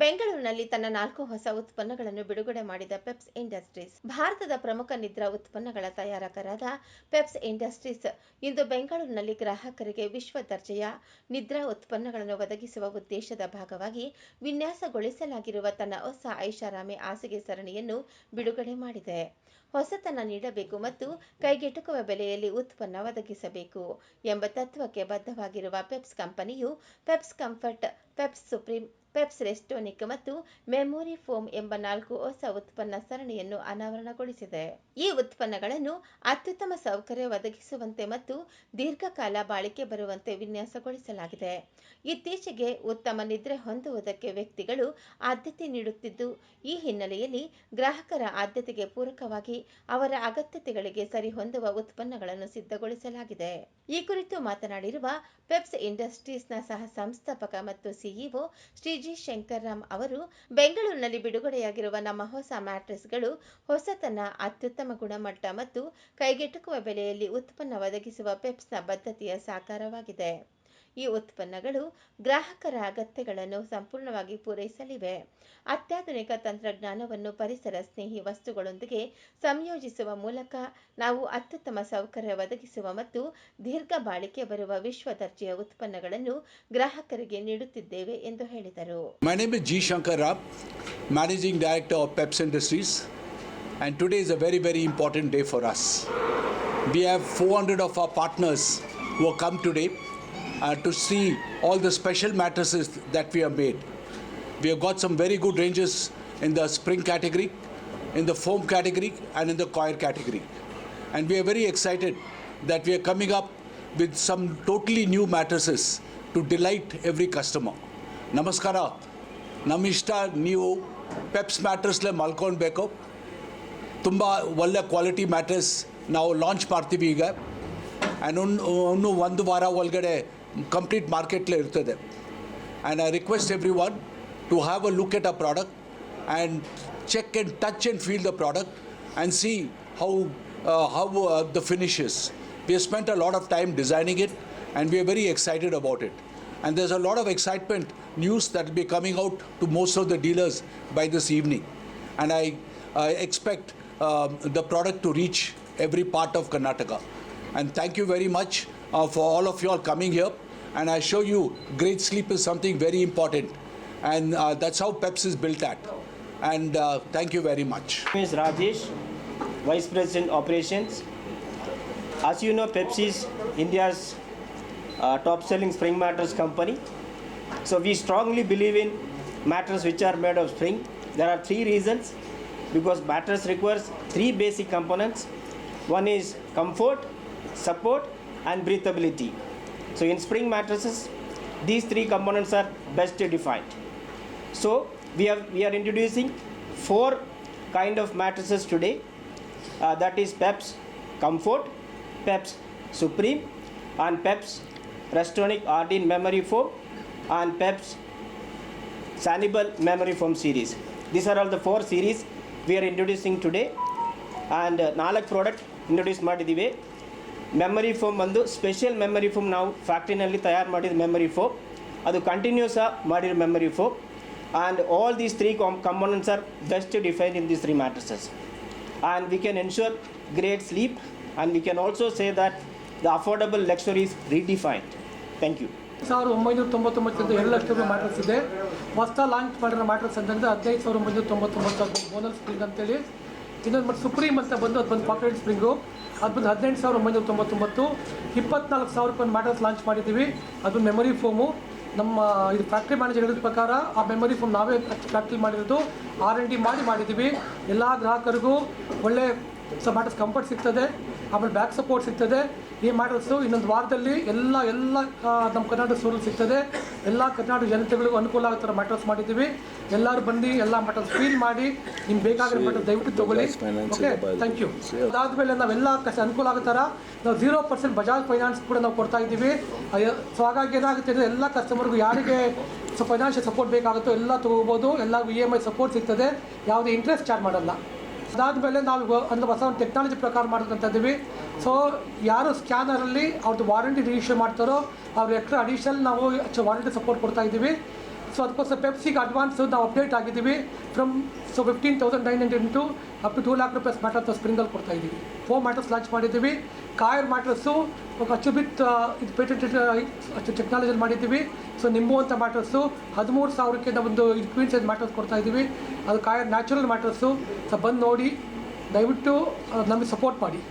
ಬೆಂಗಳೂರಿನಲ್ಲಿ ತನ್ನ ನಾಲ್ಕು ಹೊಸ ಉತ್ಪನ್ನಗಳನ್ನು ಬಿಡುಗಡೆ ಮಾಡಿದ ಪೆಪ್ಸ್ ಇಂಡಸ್ಟ್ರೀಸ್. ಭಾರತದ ಪ್ರಮುಖ ನಿದ್ರಾ ಉತ್ಪನ್ನಗಳ ತಯಾರಕರಾದ ಪೆಪ್ಸ್ ಇಂಡಸ್ಟ್ರೀಸ್ ಇಂದು ಬೆಂಗಳೂರಿನಲ್ಲಿ ಗ್ರಾಹಕರಿಗೆ ವಿಶ್ವ ದರ್ಜೆಯ ನಿದ್ರಾ ಉತ್ಪನ್ನಗಳನ್ನು ಒದಗಿಸುವ ಉದ್ದೇಶದ ಭಾಗವಾಗಿ ವಿನ್ಯಾಸಗೊಳಿಸಲಾಗಿರುವ ತನ್ನ ಹೊಸ ಐಷಾರಾಮಿ ಹಾಸಿಗೆ ಸರಣಿಯನ್ನು ಬಿಡುಗಡೆ ಮಾಡಿದೆ. ಹೊಸತನ ನೀಡಬೇಕು ಮತ್ತು ಕೈಗೆಟುಕುವ ಬೆಲೆಯಲ್ಲಿ ಉತ್ಪನ್ನ ಒದಗಿಸಬೇಕು ಎಂಬ ತತ್ವಕ್ಕೆ ಬದ್ಧವಾಗಿರುವ ಪೆಪ್ಸ್ ಕಂಪನಿಯು ಪೆಪ್ಸ್ ಕಂಫರ್ಟ್, ಪೆಪ್ಸ್ ಸುಪ್ರೀಂ, ಪೆಪ್ಸ್ ರೆಸ್ಟೋನಿಕ್ ಮತ್ತು ಮೆಮೊರಿ ಫೋಮ್ ಎಂಬ ನಾಲ್ಕು ಹೊಸ ಉತ್ಪನ್ನ ಸರಣಿಯನ್ನು ಅನಾವರಣಗೊಳಿಸಿದೆ. ಈ ಉತ್ಪನ್ನಗಳನ್ನು ಅತ್ಯುತ್ತಮ ಸೌಕರ್ಯ ಒದಗಿಸುವಂತೆ ಮತ್ತು ದೀರ್ಘಕಾಲ ಬಾಳಿಕೆ ಬರುವಂತೆ ವಿನ್ಯಾಸಗೊಳಿಸಲಾಗಿದೆ. ಇತ್ತೀಚೆಗೆ ಉತ್ತಮ ನಿದ್ರೆ ಹೊಂದುವುದಕ್ಕೆ ವ್ಯಕ್ತಿಗಳು ಆದ್ಯತೆ ನೀಡುತ್ತಿದ್ದು, ಈ ಹಿನ್ನೆಲೆಯಲ್ಲಿ ಗ್ರಾಹಕರ ಆದ್ಯತೆಗೆ ಪೂರಕವಾಗಿ ಅವರ ಅಗತ್ಯತೆಗಳಿಗೆ ಸರಿಹೊಂದುವ ಉತ್ಪನ್ನಗಳನ್ನು ಸಿದ್ಧಗೊಳಿಸಲಾಗಿದೆ. ಈ ಕುರಿತು ಮಾತನಾಡಿರುವ ಪೆಪ್ಸ್ ಇಂಡಸ್ಟ್ರೀಸ್ನ ಸಹ ಸಂಸ್ಥಾಪಕ ಮತ್ತು ಸಿಇಒ ಶ್ರೀ ಜಿ ಶಂಕರ್ರಾಮ್ ಅವರು, ಬೆಂಗಳೂರಿನಲ್ಲಿ ಬಿಡುಗಡೆಯಾಗಿರುವ ನಮ್ಮ ಹೊಸ ಮ್ಯಾಟ್ರೆಸ್ಗಳು ಹೊಸತನ, ಅತ್ಯುತ್ತಮ ಗುಣಮಟ್ಟ ಮತ್ತು ಕೈಗೆಟುಕುವ ಬೆಲೆಯಲ್ಲಿ ಉತ್ಪನ್ನ ಒದಗಿಸುವ ಪೆಪ್ಸ್ನ ಬದ್ಧತೆಯ ಸಾಕಾರವಾಗಿದೆ. ಈ ಉತ್ಪನ್ನಗಳು ಗ್ರಾಹಕರ ಅಗತ್ಯಗಳನ್ನು ಸಂಪೂರ್ಣವಾಗಿ ಪೂರೈಸಲಿವೆ ಅತ್ಯಾಧುನಿಕ ತಂತ್ರಜ್ಞಾನವನ್ನು ಪರಿಸರ ಸ್ನೇಹಿ ವಸ್ತುಗಳೊಂದಿಗೆ ಸಂಯೋಜಿಸುವ ಮೂಲಕ ನಾವು ಅತ್ಯುತ್ತಮ ಸೌಕರ್ಯ ಒದಗಿಸುವ ಮತ್ತು ದೀರ್ಘ ಬಾಳಿಕೆ ಬರುವ ವಿಶ್ವ ದರ್ಜೆಯ ಉತ್ಪನ್ನಗಳನ್ನು ಗ್ರಾಹಕರಿಗೆ ನೀಡುತ್ತಿದ್ದೇವೆ ಎಂದು ಹೇಳಿದರು My name is G. Managing Director of Peps Industries, and today is a very, very important day for us. We have 400 of our partners who have come today to see all the special mattresses that we have made. We have got some very good ranges in the spring category, in the foam category, and in the coir category. And we are very excited that we are coming up with some totally new mattresses to delight every customer. ನಮಸ್ಕಾರ ನಮ್ಮ ಇಷ್ಟ ನೀವು ಪೆಪ್ಸ್ ಮ್ಯಾಟ್ರಸ್ಲೆ ಮಲ್ಕೊಳ್ಬೇಕು ತುಂಬ ಒಳ್ಳೆ quality mattress ನಾವು launch ಮಾಡ್ತೀವಿ ಈಗ and ಇನ್ನು ಒಂದು ವಾರ ಒಳಗಡೆ ಕಂಪ್ಲೀಟ್ ಮಾರ್ಕೆಟ್ಲೇ ಇರ್ತದೆ and I request everyone to have a look at a product and check and touch and feel the product and see how how the finishes we have spent a lot of time designing it and we are very excited about it. And there's a lot of excitement news that will be coming out to most of the dealers by this evening. And I, I expect um, the product to reach every part of Karnataka. And thank you very much uh, for all of you all coming here. And I show you, great sleep is something very important. And uh, that's how PEPS is built at. And uh, thank you very much. name is Rajesh, Vice President Operations. As you know, Pepsi is India's uh, top-selling spring mattress company. So we strongly believe in mattresses which are made of spring. There are three reasons. Because mattress requires three basic components. One is comfort, support, and breathability. So in spring mattresses, these three components are best defined. So we have we are introducing four kind of mattresses today. Uh, that is Peps Comfort, Peps Supreme, and Peps Restonic Ardeen Memory Foam, and Peps Sanibel Memory Foam series. These are all the four series we are introducing today. And uh, ನಾಲ್ಕು product introduce ಮಾಡಿದ್ದೀವಿ memory foam ಬಂದು special memory foam ನಾವು ಫ್ಯಾಕ್ಟ್ರಿನಲ್ಲಿ ತಯಾರು ಮಾಡಿದ memory foam ಅದು continuous ಮಾಡಿರೋ memory foam and all these three come components are best define in these three mattresses and we can ensure great sleep and we can also say that the affordable luxury is redefined thank you ಸಾವಿರದ ಒಂಬೈನೂರ ತೊಂಬತ್ತೊಂಬತ್ತರಿಂದ ಎರಡು ಲಕ್ಷ ರೂಪಾಯಿ mattress ಇದೆ. ಹೊಸ launch ಮಾಡಿರೋ mattress ಅಂತಂದರೆ ಹದಿನೈದು ಸಾವಿರದ ಒಂಬೈನೂರ ತೊಂಬತ್ತೊಂಬತ್ತು ಬೋನಸ್ ಅಂತೇಳಿ. ಇನ್ನೊಂದು ಮತ್ತು ಸುಪ್ರೀಮ್ ಅಂತ ಬಂದು ಅದು ಬಂದು ಪಾಕೆಟ್ ಸ್ಪ್ರಿಂಗು ಅದು ಬಂದು ಹದಿನೆಂಟು ಸಾವಿರ ಒಂಬೈನೂರ ತೊಂಬತ್ತೊಂಬತ್ತು. ಇಪ್ಪತ್ನಾಲ್ಕು ಸಾವಿರ ರೂಪಾಯಿ ಮ್ಯಾಟರ್ಸ್ ಲಾಂಚ್ ಮಾಡಿದ್ದೀವಿ. ಅದು ಮೆಮೊರಿ ಫೋಮು ನಮ್ಮ, ಇದು ಫ್ಯಾಕ್ಟ್ರಿ ಮ್ಯಾನೇಜರ್ ಹೇಳಿದ ಪ್ರಕಾರ ಆ ಮೆಮೊರಿ ಫೋಮ್ ನಾವೇ ಫ್ಯಾಕ್ಟ್ರಿ ಮಾಡಿರೋದು. ಆರ್ ಎನ್ ಡಿ ಮಾಡಿ ಮಾಡಿದ್ದೀವಿ. ಎಲ್ಲ ಗ್ರಾಹಕರಿಗೂ ಒಳ್ಳೆ ಮ್ಯಾಟ್ರಸ್ ಕಂಫರ್ಟ್ ಸಿಗ್ತದೆ. ಆಮೇಲೆ ಬ್ಯಾಕ್ ಸಪೋರ್ಟ್ ಸಿಗ್ತದೆ. ಈ ಮಾಡಲ್ಸು ಇನ್ನೊಂದು ವಾರದಲ್ಲಿ ಎಲ್ಲ ಎಲ್ಲ ನಮ್ಮ ಕರ್ನಾಟಕ ಸ್ಟೋರಲ್ಲಿ ಸಿಗ್ತದೆ. ಎಲ್ಲ ಕರ್ನಾಟಕ ಜನತೆಗಳಿಗೂ ಅನುಕೂಲ ಆಗೋ ಥರ ಮ್ಯಾಟ್ರಸ್ ಮಾಡಿದ್ದೀವಿ. ಎಲ್ಲರೂ ಬಂದು ಎಲ್ಲ ಮ್ಯಾಟ್ರಸ್ ಫೀಲ್ ಮಾಡಿ. ನಿಮ್ಗೆ ಬೇಕಾಗಿರೋ ಮ್ಯಾಟ್ರಸ್ ದಯವಿಟ್ಟು ತಗೊಳ್ಳಿ. ಓಕೆ ಥ್ಯಾಂಕ್ ಯು ಅದಾದಮೇಲೆ ನಾವೆಲ್ಲ ಕಷ್ಟ ಅನುಕೂಲ ಆಗೋ ಥರ ನಾವು ಜೀರೋ ಪರ್ಸೆಂಟ್ ಬಜಾಜ್ ಫೈನಾನ್ಸ್ ಕೂಡ ನಾವು ಕೊಡ್ತಾ ಇದ್ದೀವಿ. ಸೊ ಹಾಗಾಗಿ ಏನಾಗುತ್ತೆ ಅಂದರೆ ಎಲ್ಲ ಕಸ್ಟಮರ್ಗೂ ಯಾರಿಗೆ ಸೊ ಫೈನಾನ್ಷಿಯಲ್ ಸಪೋರ್ಟ್ ಬೇಕಾಗುತ್ತೋ ಎಲ್ಲ ತೊಗೋಬೋದು. ಎಲ್ಲ ಇ ಎಂ ಐ ಸಪೋರ್ಟ್ ಸಿಗ್ತದೆ. ಯಾವುದೇ ಇಂಟ್ರೆಸ್ಟ್ ಚಾರ್ಜ್ ಮಾಡಲ್ಲ. ಅದಾದಮೇಲೆ ನಾವು ಅಂದರೆ ಹೊಸ ಒಂದು ಟೆಕ್ನಾಲಜಿ ಪ್ರಕಾರ ಮಾಡ್ಕೊಂತ ಇದ್ದೀವಿ. ಸೊ ಯಾರು ಸ್ಕ್ಯಾನರಲ್ಲಿ ಅವ್ರದ್ದು ವಾರಂಟಿ ರಿಜಿಸ್ಟರ್ ಮಾಡ್ತಾರೋ, ಅವ್ರ ಎಕ್ಸ್ಟ್ರಾ ಅಡಿಷನಲ್ ನಾವು ವಾರಂಟಿ ಸಪೋರ್ಟ್ ಕೊಡ್ತಾ ಇದ್ದೀವಿ. ಸೊ ಅದಕ್ಕೋಸ್ಕರ ಪೆಪ್ಸಿಗೆ ಅಡ್ವಾನ್ಸು ನಾವು ಅಪ್ಡೇಟ್ ಆಗಿದ್ದೀವಿ. From so fifteen thousand nine hundred into up to two lakh rupees mattress ಸ್ಪ್ರಿಂಗಲ್ಲಿ ಕೊಡ್ತಾ ಇದ್ದೀವಿ. ಫೋರ್ ಮ್ಯಾಟರ್ಸ್ ಲಾಂಚ್ ಮಾಡಿದ್ದೀವಿ. ಕಾಯರ್ ಮ್ಯಾಟ್ರಸ್ಸು ಅಚುಬಿತ್ ಇದು ಪೇಟೆಂಟೆಡ್ ಅಚ್ಚು ಟೆಕ್ನಾಲಜಿಯಲ್ಲಿ ಮಾಡಿದ್ದೀವಿ. ಸೊ ನಿಂಬು ಅಂತ ಮ್ಯಾಟ್ರಸ್ಸು ಹದಿಮೂರು ಸಾವಿರಕ್ಕೆ ಒಂದು ಇದು ಕ್ವೀನ್ ಸೈಜ್ ಮ್ಯಾಟ್ರಸ್ ಕೊಡ್ತಾ ಇದ್ದೀವಿ. ಅದು ಕಾಯರ್ ನ್ಯಾಚುರಲ್ ಮ್ಯಾಟ್ರಸ್ಸು ಸೊ ಬಂದು ನೋಡಿ, ದಯವಿಟ್ಟು ನಮಗೆ ಸಪೋರ್ಟ್ ಮಾಡಿ.